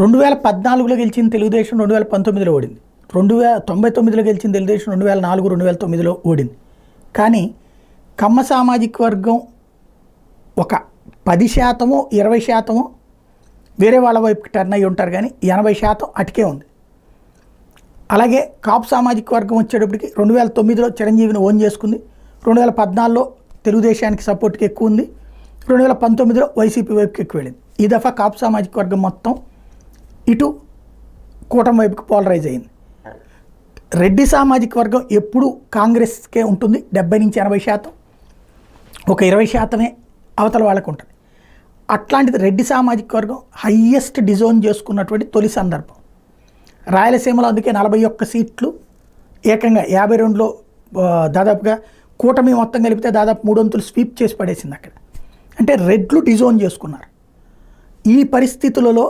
రెండు వేల పద్నాలుగులో గెలిచిన తెలుగుదేశం రెండు వేల పంతొమ్మిదిలో ఓడింది. రెండు వేల తొంభై తొమ్మిదిలో గెలిచిన తెలుగుదేశం రెండు వేల నాలుగు రెండు వేల తొమ్మిదిలో ఓడింది. కానీ కమ్మ సామాజిక వర్గం ఒక పది శాతము ఇరవై శాతము వేరే వాళ్ళ వైపుకి టర్న్ అయ్యి ఉంటారు కానీ ఎనభై శాతం అటుకే ఉంది. అలాగే కాపు సామాజిక వర్గం వచ్చేటప్పటికి రెండు వేల తొమ్మిదిలో చిరంజీవిని ఓన్ చేసుకుంది. రెండు వేల పద్నాలుగులో తెలుగుదేశానికి సపోర్ట్కి ఎక్కువ ఉంది. రెండు వేల పంతొమ్మిదిలో వైసీపీ వైపుకి ఎక్కువ వెళ్ళింది. ఈ దఫా కాపు సామాజిక వర్గం మొత్తం ఇటు కూటమి వైపుకి పోలరైజ్ అయింది. రెడ్డి సామాజిక వర్గం ఎప్పుడు కాంగ్రెస్కే ఉంటుంది డెబ్బై నుంచి ఎనభై శాతం. ఒక ఇరవై శాతమే అవతల వాళ్ళకు ఉంటుంది. అట్లాంటిది రెడ్డి సామాజిక వర్గం హయ్యెస్ట్ డిజోన్ చేసుకున్నటువంటి తొలి సందర్భం. రాయలసీమలో అందుకే నలభై ఒక్క సీట్లు ఏకంగా యాభై రెండులో దాదాపుగా కూటమి మొత్తం కలిపితే దాదాపు మూడొంతులు స్వీప్ చేసి పడేసింది అక్కడ. అంటే రెడ్లు డిజోన్ చేసుకున్నారు. ఈ పరిస్థితులలో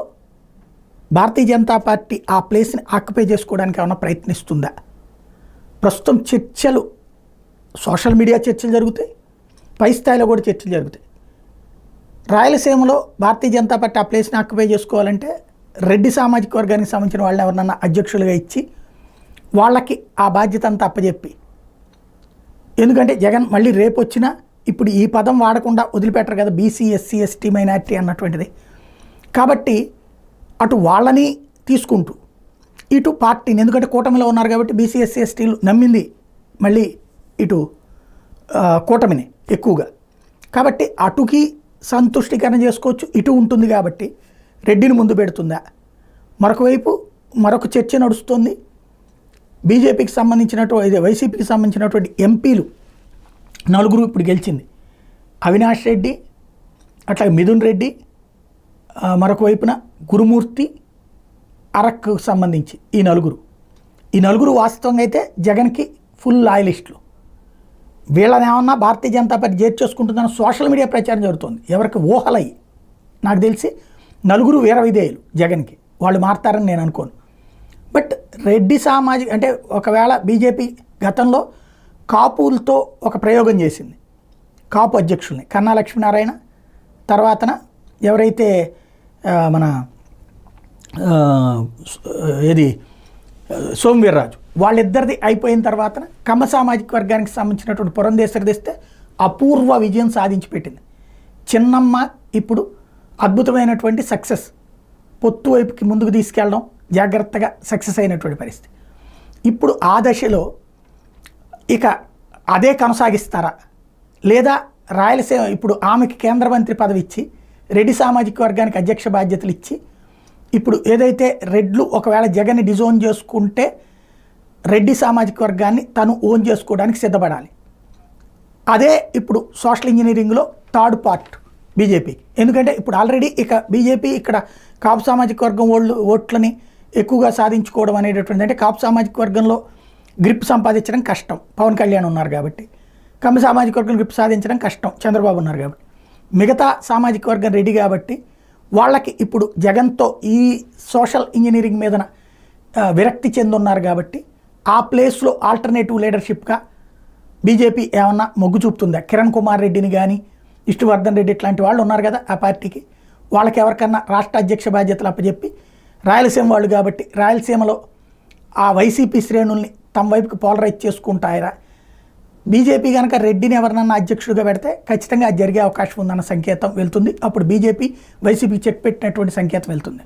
భారతీయ జనతా పార్టీ ఆ ప్లేస్ని ఆక్యుపై చేసుకోవడానికి ఏమైనా ప్రయత్నిస్తుందా? ప్రస్తుతం చర్చలు సోషల్ మీడియా చర్చలు జరుగుతాయి పై స్థాయిలో కూడా చర్చలు జరుగుతాయి. రాయలసీమలో భారతీయ జనతా పార్టీ ఆ ప్లేస్ని ఆక్యుపై చేసుకోవాలంటే రెడ్డి సామాజిక వర్గానికి సంబంధించిన వాళ్ళని ఎవరినన్నా అధ్యక్షులుగా ఇచ్చి వాళ్ళకి ఆ బాధ్యత అంతా అప్పచెప్పి ఎందుకంటే జగన్ మళ్ళీ రేపు వచ్చినా ఇప్పుడు ఈ పదం వాడకుండా వదిలిపెట్టరు కదా బీసీ ఎస్సీ ఎస్టీ మైనార్టీ అన్నటువంటిది. కాబట్టి అటు వాళ్ళని తీసుకుంటూ ఇటు పార్టీని ఎందుకంటే కూటమిలో ఉన్నారు కాబట్టి బీసీఎస్సీ ఎస్టీలు నమ్మింది మళ్ళీ ఇటు కూటమిని ఎక్కువగా. కాబట్టి అటుకి సంతుష్టికరణ చేసుకోవచ్చు ఇటు ఉంటుంది కాబట్టి రెడ్డిని ముందు పెడుతుందా? మరొక వైపు మరొక చర్చ నడుస్తుంది. బీజేపీకి సంబంధించినటువంటి వైసీపీకి సంబంధించినటువంటి ఎంపీలు నలుగురు ఇప్పుడు గెలిచింది. అవినాష్ రెడ్డి అట్లాగే మిథున్ రెడ్డి మరొక వైపున గురుమూర్తి అరక్కు సంబంధించి ఈ నలుగురు. ఈ నలుగురు వాస్తవంగా అయితే జగన్కి ఫుల్ లాయలిస్టులు. వీళ్ళని ఏమన్నా భారతీయ జనతా పార్టీ చేర్చేసుకుంటుందని సోషల్ మీడియా ప్రచారం జరుగుతుంది. ఎవరికి ఊహలయ్యి నాకు తెలిసి నలుగురు వీర విధేయులు జగన్కి. వాళ్ళు మారతారని నేను అనుకోను. బట్ రెడ్డి సామాజిక అంటే ఒకవేళ బీజేపీ గతంలో కాపులతో ఒక ప్రయోగం చేసింది. కాపు అధ్యక్షుల్ని కన్నా లక్ష్మీనారాయణ తర్వాతన ఎవరైతే మన ఏది సోమవీర్రాజు. వాళ్ళిద్దరిది అయిపోయిన తర్వాత కమ్మ సామాజిక వర్గానికి సంబంధించినటువంటి పురంధేశ్వరి తెస్తే అపూర్వ విజయం సాధించి పెట్టింది చిన్నమ్మ ఇప్పుడు అద్భుతమైనటువంటి సక్సెస్. పొత్తు వైపుకి ముందుకు తీసుకెళ్ళడం జాగ్రత్తగా సక్సెస్ అయినటువంటి పరిస్థితి. ఇప్పుడు ఆ దశలో ఇక అదే కొనసాగిస్తారా? లేదా రాయలసీమ ఇప్పుడు ఆమెకి కేంద్ర మంత్రి పదవి ఇచ్చి రెడ్డి సామాజిక వర్గానికి అధ్యక్ష బాధ్యతలు ఇచ్చి ఇప్పుడు ఏదైతే రెడ్లు ఒకవేళ జగన్ డిజోన్ చేసుకుంటే రెడ్డి సామాజిక వర్గాన్ని తను ఓన్ చేసుకోవడానికి సిద్ధపడాలి. అదే ఇప్పుడు సోషల్ ఇంజనీరింగ్లో థర్డ్ పార్ట్ బీజేపీ. ఎందుకంటే ఇప్పుడు ఆల్రెడీ ఇక బీజేపీ ఇక్కడ కాపు సామాజిక వర్గం ఓళ్ళు ఓట్లని ఎక్కువగా సాధించుకోవడం అనేటటువంటి అంటే కాపు సామాజిక వర్గంలో గ్రిప్ సంపాదించడం కష్టం. పవన్ కళ్యాణ్ ఉన్నారు కాబట్టి. కమ్మ సామాజిక వర్గం గ్రిప్ సాధించడం కష్టం. చంద్రబాబు ఉన్నారు కాబట్టి. మిగతా సామాజిక వర్గం రెడీ కాబట్టి వాళ్ళకి ఇప్పుడు జగన్తో ఈ సోషల్ ఇంజనీరింగ్ మీదన విరక్తి చెందున్నారు కాబట్టి ఆ ప్లేస్లో ఆల్టర్నేటివ్ లీడర్షిప్గా బీజేపీ ఏమన్నా మొగ్గు చూపుతుందా? కిరణ్ కుమార్ రెడ్డిని కానీ విష్ణువర్ధన్ రెడ్డి ఇట్లాంటి వాళ్ళు ఉన్నారు కదా ఆ పార్టీకి. వాళ్ళకి ఎవరికన్నా రాష్ట్ర అధ్యక్ష బాధ్యతలు అప్పచెప్పి రాయలసీమ వాళ్ళు కాబట్టి రాయలసీమలో ఆ వైసీపీ శ్రేణుల్ని తమ వైపుకి పోలరైజ్ చేసుకుంటాయరా? బీజేపీ కనుక రెడ్డిని ఎవరినన్నా అధ్యక్షుడిగా పెడితే ఖచ్చితంగా అది జరిగే అవకాశం ఉందన్న సంకేతం వెళ్తుంది. అప్పుడు బీజేపీ వైసీపీ చెక్ పెట్టినటువంటి సంకేతం వెళ్తుంది.